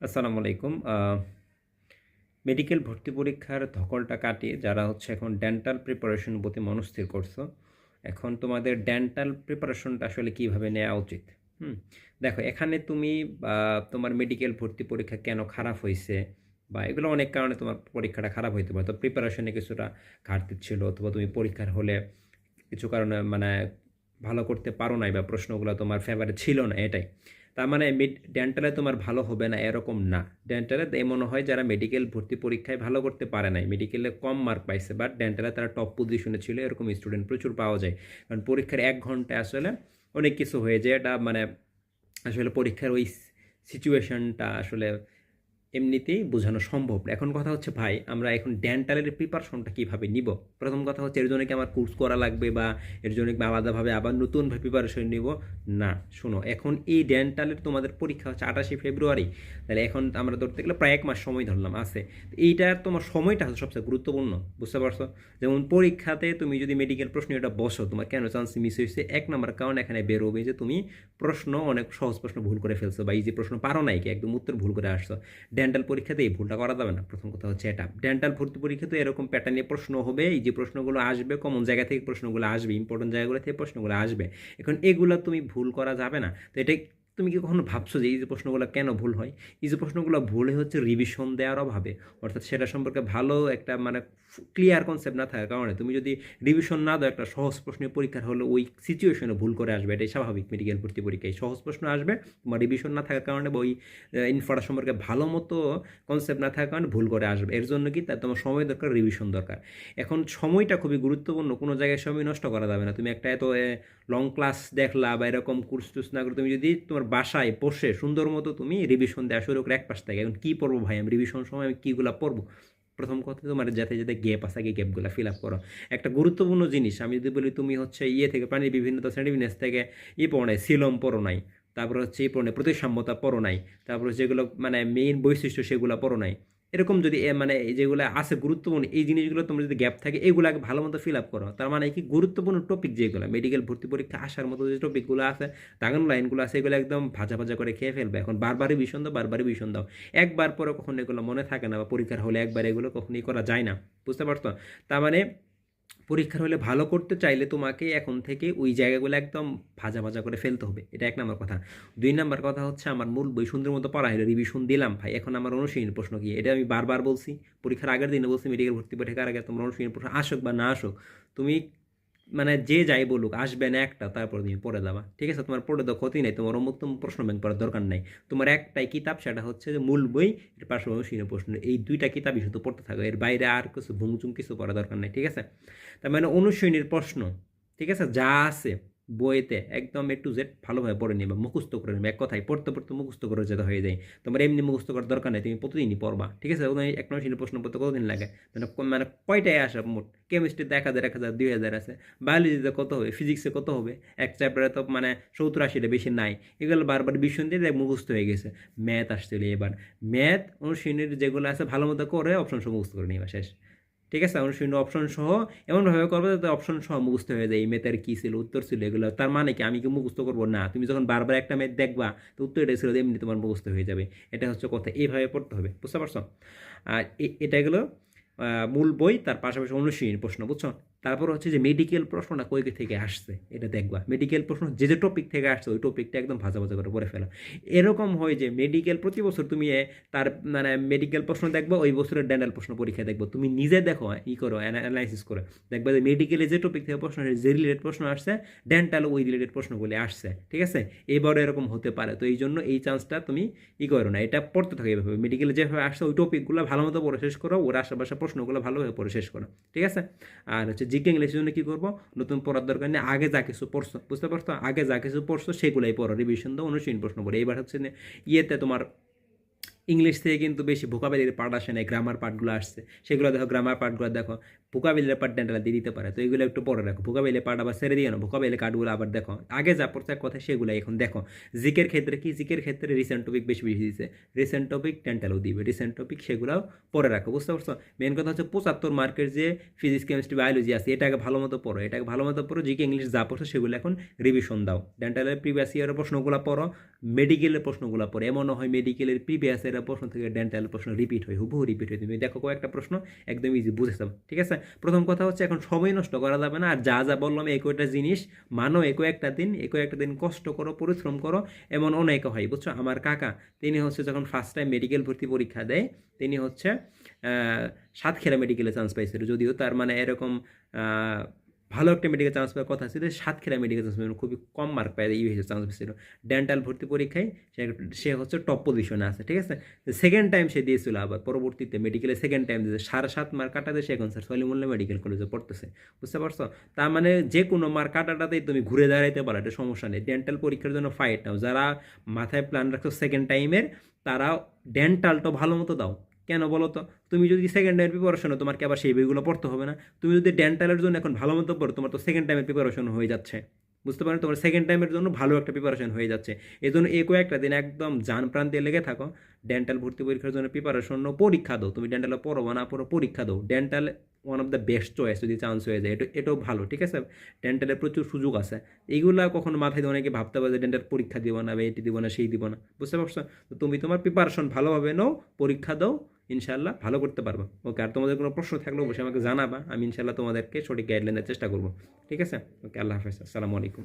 আসসালামু আলাইকুম। মেডিকেল ভর্তি পরীক্ষার ধকলটা কাটিয়ে যারা হচ্ছে এখন ডেন্টাল প্রিপারেশন প্রতি মনস্থির করছ, এখন তোমাদের ডেন্টাল প্রিপারেশনটা আসলে কীভাবে নেওয়া উচিত? হুম, দেখো, এখানে তুমি তোমার মেডিকেল ভর্তি পরীক্ষা কেন খারাপ হয়েছে বা এগুলো অনেক কারণে তোমার পরীক্ষাটা খারাপ হইতে পারে। তো প্রিপারেশনে কিছুটা ঘাটতি ছিল অথবা তুমি পরীক্ষার হলে কিছু কারণে মানে ভালো করতে পারো নাই বা প্রশ্নগুলো তোমার ফেভারে ছিল না এটাই। তার মানে ডেন্টালে তোমার ভালো হবে না, এরকম না। ডেন্টালে এ মনে হয় যারা মেডিকেল ভর্তি পরীক্ষায় ভালো করতে পারে নাই। মেডিকেলে কম মার্ক পাইছে বাট ডেন্টালে তারা টপ পজিশনে ছিল, এরকম স্টুডেন্ট প্রচুর পাওয়া যায়। কারণ পরীক্ষার এক ঘন্টায় আসলে অনেক কিছু হয়ে যায়, এটা মানে আসলে পরীক্ষার ওই সিচুয়েশনটা আসলে এমনিতেই বোঝানো সম্ভব। এখন কথা হচ্ছে, ভাই, আমরা এখন ডেন্টালের প্রিপারেশনটা কীভাবে নিব? প্রথম কথা হচ্ছে, এর জন্য কি আমার কোর্স করা লাগবে বা এর জন্য কি আলাদাভাবে আবার নতুনভাবে প্রিপারেশন নিব? না, শোনো, এখন এই ডেন্টালের তোমাদের পরীক্ষা হচ্ছে আঠাশে ফেব্রুয়ারি। তাহলে এখন আমরা ধরতে গেলে প্রায় এক মাস সময় ধরলাম, আছে। এইটার তোমার সময়টা হচ্ছে সবচেয়ে গুরুত্বপূর্ণ, বুঝতে পারছ? যেমন পরীক্ষাতে তুমি যদি মেডিকেল প্রশ্ন এটা বসো, তোমার কেন চান্স মিস হয়েছে? এক নম্বর কারণ এখানে বেরোবে যে তুমি প্রশ্ন অনেক সহজ প্রশ্ন ভুল করে ফেলছো বা এই যে প্রশ্ন পারো নাই কি, একদম উত্তর ভুল করে আসছো। ডেন্টাল পরীক্ষাতে এই ভুলটা করা যাবে না। প্রথম কথা হচ্ছে এটা। ডেন্টাল ভর্তি পরীক্ষাতে এরকম প্যাটার্নে প্রশ্ন হবে, এই যে প্রশ্নগুলো আসবে কমন জায়গা থেকে প্রশ্নগুলো আসবে ইম্পর্টেন্ট জায়গাগুলো থেকে প্রশ্নগুলো আসবে। এখন এগুলো তুমি ভুল করা যাবে না। তো এটা তুমি কি কখনো ভাবছ যে এই যে প্রশ্নগুলো কেন ভুল হয়? এই যে প্রশ্নগুলো ভুল হচ্ছে রিভিশন দেওয়ার অভাবে, অর্থাৎ সেটা সম্পর্কে ভালো একটা মানে ক্লিয়ার কনসেপ্ট না থাকার কারণে তুমি যদি রিভিশন না দাও, একটা সহজ প্রশ্নের পরীক্ষার হলে ওই সিচুয়েশনে ভুল করে আসবে, এটাই স্বাভাবিক মেডিকেল ভর্তি পরীক্ষায়। সহজ প্রশ্ন আসবে, তোমার রিভিশন না থাকার কারণে বা ওই ইনফাটা সম্পর্কে ভালো মতো কনসেপ্ট না থাকার কারণে ভুল করে আসবে। এর জন্য কি তার তোমার সময় দরকার রিভিশন দরকার। এখন সময়টা খুবই গুরুত্বপূর্ণ, কোনো জায়গায় সময় নষ্ট করা যাবে না। তুমি একটা এত লং ক্লাস দেখলা বা এরকম কোর্স টুস না করে তুমি যদি তোমার বাসায় বসে সুন্দর মতো তুমি রিভিশন দেওয়া শুরু করে, এক পাশ থেকে। এখন কী পড়ব ভাই? আমি রিভিশন সময় আমি কীগুলো পড়ব? প্রথম কথা, তোমার যাতে যাতে গ্যাপ আছে, আগে গ্যাপগুলো ফিল আপ করো। একটা গুরুত্বপূর্ণ জিনিস, আমি যদি বলি তুমি হচ্ছে ইয়ে থেকে প্রাণীর বিভিন্নতা শ্রেণীবিন্যাস থেকে ই পড়ো নাই সিলম পড়ো নাই। তারপর হচ্ছে এই পড়ো নাই, প্রতিসাম্যতা পড়ো নাই। তারপর যেগুলো মানে মেইন বৈশিষ্ট্য সেগুলো পড়ো নাই। এরকম যদি মানে যেগুলো আছে গুরুত্বপূর্ণ, এই জিনিসগুলো তোমার যদি গ্যাপ থাকে এগুলো আগে ভালো মতো ফিল আপ করো। তার মানে কি? গুরুত্বপূর্ণ টপিক যেগুলো মেডিকেল ভর্তি পরীক্ষা আসার মতো যে টপিকগুলো আছে তাগান লাইনগুলো আছে, এগুলো একদম ভাজা ভাজা করে খেয়ে ফেলবে। এখন বারবারই ভীষণ দাও, বারবারই ভীষণ দাও। একবার পরে কখনো এগুলো মনে থাকে না বা পরীক্ষার হলে একবার এগুলো কখনোই করা যায় না। বুঝতে পারতো তার মানে পরীক্ষার হলে ভালো করতে চাইলে তোমাকে এখন থেকে ওই জায়গাগুলো একদম ভাজা ভাজা করে ফেলতে হবে। এটা এক নম্বর কথা। দুই নম্বর কথা হচ্ছে আমার মূল বই সুন্দর মতো পড়া হলো রিভিশন দিলাম ভাই। এখন আমার অনুশীলন প্রশ্ন কি? এটা আমি বারবার বলছি, পরীক্ষার আগের দিনে বলছি মেডিকেল ভর্তি পরীক্ষার আগে তোমার অনুশীলন প্রশ্ন আসুক বা না আসুক। তুমি মানে যে যাই বলুক, আসবে না একটা, তারপর তুমি পড়ে যাবা। ঠিক আছে? তোমার পড়ে তো ক্ষতি নেই, তোমার অমুক তোমার প্রশ্ন ব্যাংক পড়ার দরকার নাই। তোমার একটাই কিতাব, সেটা হচ্ছে যে মূল বই, এর পার্শ্ববর্তী শূন্য প্রশ্ন। এই দুইটা কিতাবই শুধু পড়তে থাকো, এর বাইরে আর কিছু ভুংচুং কিছু পড়া দরকার নেই, ঠিক আছে? তার মানে অনুশীলনীর প্রশ্ন, ঠিক আছে? যা আছে বইতে একদম একটু জেড ভালোভাবে পড়ে নিবা, মুখস্থ করে নেবে, এক কথায় পড়তে পড়তে মুখস্থ করে যেতে হয়ে যায়। তোমার এমনি মুখস্থ করার দরকার নেই, তুমি প্রতিদিনই পড়বা, ঠিক আছে? এক অনুশীলনী প্রশ্ন পড়তে কতদিন লাগে? মানে মানে কয়টায় আসে মোট? কেমিস্ট্রিতে এক হাজার এক হাজার, দুই হাজার আছে। বায়োলজিতে কত হবে? ফিজিক্সে কত হবে? এক চ্যাপ্টারে তো মানে সত্তর আশিটা বেশি নাই। এগুলো বারবার ভীষণ দিয়ে মুখস্থ হয়ে গেছে। ম্যাথ আসছিল এবার। ম্যাথ অনুশীলনীর যেগুলো আছে, ভালো মতো করে অপশন সব মুখস্থ করে নিবা, শেষ। ঠিক আছে? অনুশীলন অপশন সহ। এমনভাবে করব যাতে অপশন সহ মুখস্থ হয়ে যায়। এই মেথের কী ছিল? উত্তর ছিল এগুলো। তার মানে কি? আমি কি মুখস্থ করব? না। তুমি যখন বারবার একটা মেথ দেখবা, তো উত্তর এটা ছিল এমনি তোমার মুখস্থ হয়ে যাবে। এটা হচ্ছে কথা। এইভাবে পড়তে হবে। বুঝতে পারছ? আর এটা গেলো মূল বই, তার পাশাপাশি অনুশীলন প্রশ্ন। বুঝছ? তারপর হচ্ছে যে মেডিকেল প্রশ্নটা কই থেকে আসছে? এটা দেখবা। মেডিকেল প্রশ্ন যে যে টপিক থেকে আসছে ওই টপিকটা একদম ভাজা ভাজা করে পড়ে ফেলো। এরকম হয় যে মেডিকেল প্রতি বছর তুমি তার মানে মেডিকেল প্রশ্ন দেখব ওই বছরের ডেন্টাল প্রশ্ন পরীক্ষা দেখব। তুমি নিজে দেখো ই করো অ্যানালাইসিস করো। দেখবে যে মেডিকেলে যে টপিক থেকে প্রশ্ন আসে, যে রিলেটেড প্রশ্ন আসছে ডেন্টাল ওই রিলেটেড প্রশ্নগুলি আসছে ঠিক আছে? এবারও এরকম হতে পারে। তো এই জন্য এই চান্সটা তুমি ই করো না। এটা পড়তে থাকো এইভাবে মেডিকেলে যেভাবে আসছে ওই টপিকগুলো ভালো মতো পড়ে শেষ করো ওর আশেপাশে প্রশ্নগুলো ভালোভাবে পড়ে শেষ করো ঠিক আছে? আর হচ্ছে জিকে ইংলিশের জন্য কী করব? নতুন পড়ার দরকার নেই, আগে যা কিছু পড়ছো, বুঝতে পারছ? আগে যা কিছু পড়ছো, সেগুলোই পড়ো রিভিশন দাও, অনুশীলন, প্রশ্ন পড়ো। এইবার হচ্ছে ইয়েতে তোমার ইংলিশ থেকে কিন্তু বেশি ভোকাবেলির পার্ট আসে না গ্রামার পার্টগুলো আসছে। সেগুলো দেখো গ্রামার পার্টগুলো দেখো ভোকাবেলির পার্ট দিয়ে দিতে পারে। তো এগুলো একটু পরে রাখো। ভোকাবেলি পার্ট আবার ছেড়ে দিয়ে না। ভোকাবেলি কার্ডগুলো আবার দেখো। আগে যা পড়ছে কথা সেগুলো এখন দেখো। জিকের ক্ষেত্রে কি? জিকের ক্ষেত্রে রিসেন্ট টপিক বেশি বেশি দিচ্ছে রিসেন্ট টপিক ডেন্টালও দিবে। রিসেন্ট টপিক সেগুলোও পরে রাখো। বুঝতে পারছ? মেন কথা হচ্ছে পঁচাত্তর মার্কের যে ফিজিক্স কেমিস্ট্রি বায়োলজি আছে এটাকে ভালো মতো পড়ো। এটাকে ভালো মতো পড়ো জিকে ইংলিশ যা পড়ছো সেগুলো এখন রিভিশন দাও। ডেন্টালের প্রিভিয়াস ইয়ারের প্রশ্নগুলো পড়ো। মেডিকেলের প্রশ্নগুলো পড়ো। এমনও হয় মেডিকেলের প্রিভিয়াস প্রত্যেকটা প্রশ্ন থেকে ডেন্টাল প্রশ্ন রিপিট হয়, হুবহু রিপিট হয়। তুমি দেখো কয়েকটা প্রশ্ন একদম ইজি বুঝেছাম ঠিক আছে? প্রথম কথা হচ্ছে এখন সময় নষ্ট করা যাবে না। আর যা যা বললাম এই কয়টা জিনিস মানো একো একটা দিন একো একটা দিন কষ্ট করো, পরিশ্রম করো, এমন অনেক হয়। বুঝছ? আমার কাকা, তিনি হচ্ছে যখন ফার্স্ট টাইম মেডিকেল ভর্তি পরীক্ষা দেয়, তিনি হচ্ছে সাতক্ষীরা মেডিকেলে চান্স পাইছিল। যদিও তার মানে এরকম ভালো একটা মেডিকেল চান্স পাওয়ার কথা ছিল সাতক্ষীরা মেডিকেল চান্স পাওয়ার খুবই কম মার্ক পায় ই হয়েছে চান্স পেয়েছিল ডেন্টাল ভর্তি পরীক্ষায় সে সে হচ্ছে টপ পজিশনে আছে, ঠিক আছে? সেকেন্ড টাইম সে দিয়েছিল আবার, পরবর্তীতে মেডিকেলে সেকেন্ড টাইম দিয়েছে। সাড়ে সাত মার্ক কাটাতে সে এখন স্যার সলিমুল্লাহ মেডিকেল কলেজে পড়তেছে। বুঝতে পারছ? তার মানে যে কোনো মার্ক কাটাটাতেই তুমি ঘুরে দাঁড়াইতে পারো, এটা সমস্যা নেই। ডেন্টাল পরীক্ষার জন্য ফাইট নাও। যারা মাথায় প্ল্যান রাখছো সেকেন্ড টাইমের তারা ডেন্টালটা ভালো মতো দাও। কেন বলো তো? তুমি যদি সেকেন্ড টাইমের প্রিপারেশন তোমার তোমাকে আবার সেই বইগুলো পড়তে হবে না? তুমি যদি ডেন্টালের জন্য এখন ভালো মতো পড়ো, তোমার তো সেকেন্ড টাইমের প্রিপারেশন হয়ে যাচ্ছে। বুঝতে পারেন তোমার সেকেন্ড টাইমের জন্য ভালো একটা প্রিপারেশন হয়ে যাচ্ছে। এই জন্য এ কয়েকটা দিন একদম যান প্রান্তে লেগে থাকো। ডেন্টাল ভর্তি পরীক্ষার জন্য প্রিপারেশন নাও পরীক্ষা দাও। তুমি ডেন্টালে পড়ো না পড়ো পরীক্ষা দাও। Dental one of the best choice যদি চান্স হয়ে যায়, এটা এটাও ভালো, ঠিক আছে? ডেন্টালের প্রচুর সুযোগ আছে। এইগুলা কখনো মাথায় দিয়ে অনেকে ভাবতে পারে যে ডেন্টাল পরীক্ষা দিব না এটি দিব না, সেই দিব না। বুঝতে পারছ? তো তুমি তোমার প্রিপারেশন ভালোভাবে নাও, পরীক্ষা দাও ইনশাল্লাহ ভালো করতে পারবা। ওকে আর তোমাদের কোনো প্রশ্ন থাকলে অবশ্যই আমাকে জানাবা, আমি ইনশাল্লাহ তোমাদেরকে সঠিক গাইডলাইনের চেষ্টা করব। ঠিক আছে? ওকে আল্লাহ হাফেজ, আসসালামু আলাইকুম।